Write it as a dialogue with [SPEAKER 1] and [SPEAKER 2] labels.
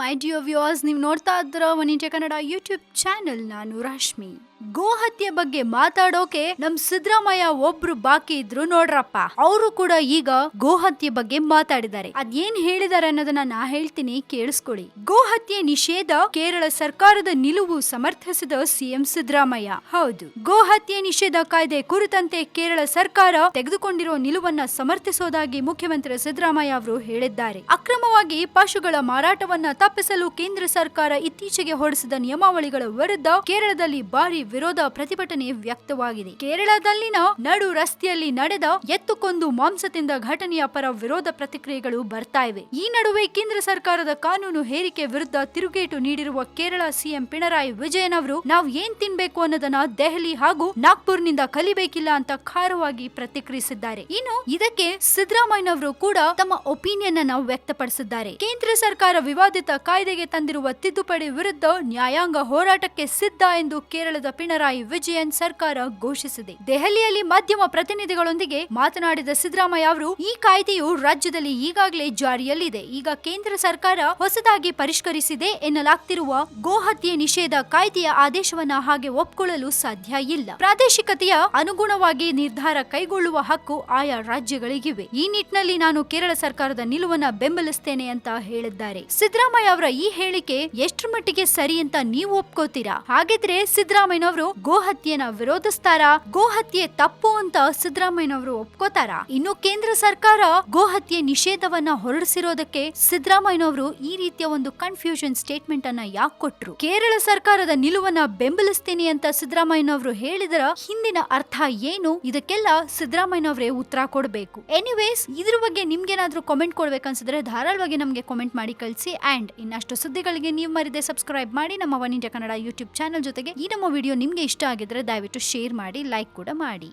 [SPEAKER 1] ಮೈ Dio viewers, ನೀವು ನೋಡ್ತಾ ಇದ್ರ ವನಿಜ ಕನ್ನಡ ಯೂಟ್ಯೂಬ್ ಚಾನೆಲ್ ನಾನು ರಶ್ಮಿ. ಗೋಹತ್ಯೆ ಬಗ್ಗೆ ಮಾತಾಡೋಕೆ ನಮ್ ಸಿದ್ದರಾಮಯ್ಯ ಒಬ್ರು ಬಾಕಿ ಇದ್ರು ನೋಡ್ರಪ್ಪ. ಅವರು ಕೂಡ ಈಗ ಗೋಹತ್ಯೆ ಬಗ್ಗೆ ಮಾತಾಡಿದ್ದಾರೆ. ಅದೇನ್ ಹೇಳಿದಾರೆ ಅನ್ನೋದನ್ನ ನಾ ಹೇಳ್ತೀನಿ, ಕೇಳಿಸ್ಕೊಳ್ಳಿ. ಗೋಹತ್ಯೆ ನಿಷೇಧ ಕೇರಳ ಸರ್ಕಾರದ ನಿಲುವು ಸಮರ್ಥಿಸಿದ ಸಿಎಂ ಸಿದ್ದರಾಮಯ್ಯ. ಹೌದು. ಗೋಹತ್ಯೆ ನಿಷೇಧ ಕಾಯ್ದೆ ಕುರಿತಂತೆ ಕೇರಳ ಸರ್ಕಾರ ತೆಗೆದುಕೊಂಡಿರೋ ನಿಲುವನ್ನ ಸಮರ್ಥಿಸೋದಾಗಿ ಮುಖ್ಯಮಂತ್ರಿ ಸಿದ್ದರಾಮಯ್ಯ ಅವರು ಹೇಳಿದ್ದಾರೆ. ಅಕ್ರಮವಾಗಿ ಪಶುಗಳ ಮಾರಾಟವನ್ನ ತಪ್ಪಿಸಲು ಕೇಂದ್ರ ಸರ್ಕಾರ ಇತ್ತೀಚೆಗೆ ಹೊರಡಿಸಿದ ನಿಯಮಾವಳಿಗಳ ವಿರುದ್ಧ ಕೇರಳದಲ್ಲಿ ಭಾರಿ ವಿರೋಧ ಪ್ರತಿಭಟನೆ ವ್ಯಕ್ತವಾಗಿದೆ. ಕೇರಳದಲ್ಲಿನ ನಡು ರಸ್ತೆಯಲ್ಲಿ ನಡೆದ ಎತ್ತುಕೊಂದು ಮಾಂಸ ತಿಂದ ಘಟನೆಯ ಪರ ವಿರೋಧ ಪ್ರತಿಕ್ರಿಯೆಗಳು ಬರ್ತಾ ಇವೆ. ಈ ನಡುವೆ ಕೇಂದ್ರ ಸರ್ಕಾರದ ಕಾನೂನು ಹೇರಿಕೆ ವಿರುದ್ಧ ತಿರುಗೇಟು ನೀಡಿರುವ ಕೇರಳ ಸಿಎಂ ಪಿಣರಾಯಿ ವಿಜಯನ್ ಅವರು, ನಾವು ಏನ್ ತಿನ್ಬೇಕು ಅನ್ನೋದನ್ನ ದೆಹಲಿ ಹಾಗೂ ನಾಗ್ಪುರ್ನಿಂದ ಕಲಿಬೇಕಿಲ್ಲ ಅಂತ ಖಾರವಾಗಿ ಪ್ರತಿಕ್ರಿಯಿಸಿದ್ದಾರೆ. ಇನ್ನು ಇದಕ್ಕೆ ಸಿದ್ದರಾಮಯ್ಯನವರು ಕೂಡ ತಮ್ಮ ಒಪಿನಿಯನ್ ಅನ್ನ ವ್ಯಕ್ತಪಡಿಸಿದ್ದಾರೆ. ಕೇಂದ್ರ ಸರ್ಕಾರ ವಿವಾದಿತ ಕಾಯ್ದೆಗೆ ತಂದಿರುವ ತಿದ್ದುಪಡಿ ವಿರುದ್ಧ ನ್ಯಾಯಾಂಗ ಹೋರಾಟಕ್ಕೆ ಸಿದ್ಧ ಎಂದು ಕೇರಳದ ಪಿಣರಾಯಿ ವಿಜಯನ್ ಸರ್ಕಾರ ಘೋಷಿಸಿದೆ. ದೆಹಲಿಯಲ್ಲಿ ಮಾಧ್ಯಮ ಪ್ರತಿನಿಧಿಗಳೊಂದಿಗೆ ಮಾತನಾಡಿದ ಸಿದ್ದರಾಮಯ್ಯ ಅವರು, ಈ ಕಾಯ್ದೆಯು ರಾಜ್ಯದಲ್ಲಿ ಈಗಾಗಲೇ ಜಾರಿಯಲ್ಲಿದೆ. ಈಗ ಕೇಂದ್ರ ಸರ್ಕಾರ ಹೊಸದಾಗಿ ಪರಿಷ್ಕರಿಸಿದೆ ಎನ್ನಲಾಗ್ತಿರುವ ಗೋಹತ್ಯೆ ನಿಷೇಧ ಕಾಯ್ದೆಯ ಆದೇಶವನ್ನ ಹಾಗೆ ಒಪ್ಪಿಕೊಳ್ಳಲು ಸಾಧ್ಯ ಇಲ್ಲ. ಪ್ರಾದೇಶಿಕತೆಯ ಅನುಗುಣವಾಗಿ ನಿರ್ಧಾರ ಕೈಗೊಳ್ಳುವ ಹಕ್ಕು ಆಯಾ ರಾಜ್ಯಗಳಿಗಿವೆ. ಈ ನಿಟ್ಟಿನಲ್ಲಿ ನಾನು ಕೇರಳ ಸರ್ಕಾರದ ನಿಲುವನ್ನ ಬೆಂಬಲಿಸ್ತೇನೆ ಅಂತ ಹೇಳಿದ್ದಾರೆ. ಸಿದ್ದರಾಮಯ್ಯ ಅವರ ಈ ಹೇಳಿಕೆ ಎಷ್ಟರ ಮಟ್ಟಿಗೆ ಸರಿ ಅಂತ ನೀವು ಒಪ್ಕೋತೀರಾ? ಹಾಗಿದ್ರೆ ಸಿದ್ದರಾಮಯ್ಯನವರು ಗೋಹತ್ಯೆನ ವಿರೋಧಿಸ್ತಾರಾ? ಗೋಹತ್ಯೆ ತಪ್ಪು ಅಂತ ಸಿದ್ದರಾಮಯ್ಯನವರು ಒಪ್ಕೋತಾರ? ಇನ್ನು ಕೇಂದ್ರ ಸರ್ಕಾರ ಗೋಹತ್ಯೆ ನಿಷೇಧವನ್ನ ಹೊರಡಿಸಿರೋದಕ್ಕೆ ಸಿದ್ದರಾಮಯ್ಯನವರು ಈ ರೀತಿಯ ಒಂದು ಕನ್ಫ್ಯೂಷನ್ ಸ್ಟೇಟ್ಮೆಂಟ್ ಅನ್ನ ಯಾಕೆ ಕೊಟ್ರು? ಕೇರಳ ಸರ್ಕಾರದ ನಿಲುವನ್ನ ಬೆಂಬಲಿಸ್ತೀನಿ ಅಂತ ಸಿದ್ದರಾಮಯ್ಯನವರು ಹೇಳಿದರ ಹಿಂದಿನ ಅರ್ಥ ಏನು? ಇದಕ್ಕೆಲ್ಲ ಸಿದ್ದರಾಮಯ್ಯನವರೇ ಉತ್ತರ ಕೊಡಬೇಕು. ಎನಿವೇಸ್ ಇದ್ರ ಬಗ್ಗೆ ನಿಮ್ಗೇನಾದ್ರೂ ಕಾಮೆಂಟ್ ಕೊಡ್ಬೇಕನ್ಸಿದ್ರೆ ಧಾರಾಳವಾಗಿ ನಮಗೆ ಕಾಮೆಂಟ್ ಮಾಡಿ ಕಳಿಸಿ. ಅಂಡ್ ಇನ್ನಷ್ಟು ಸುದ್ದಿಗಳಿಗೆ ನೀವು ಮರಿದೆ ಸಬ್ಸ್ಕ್ರೈಬ್ ಮಾಡಿ ನಮ್ಮ One India Kannada YouTube channel ಜೊತೆಗೆ ಈ ನಮ್ಮ ವಿಡಿಯೋ ನಿಮಗೆ ಇಷ್ಟ ಆಗಿದ್ರೆ ದಯವಿಟ್ಟು ಶೇರ್ ಮಾಡಿ ಲೈಕ್ ಕೂಡ ಮಾಡಿ.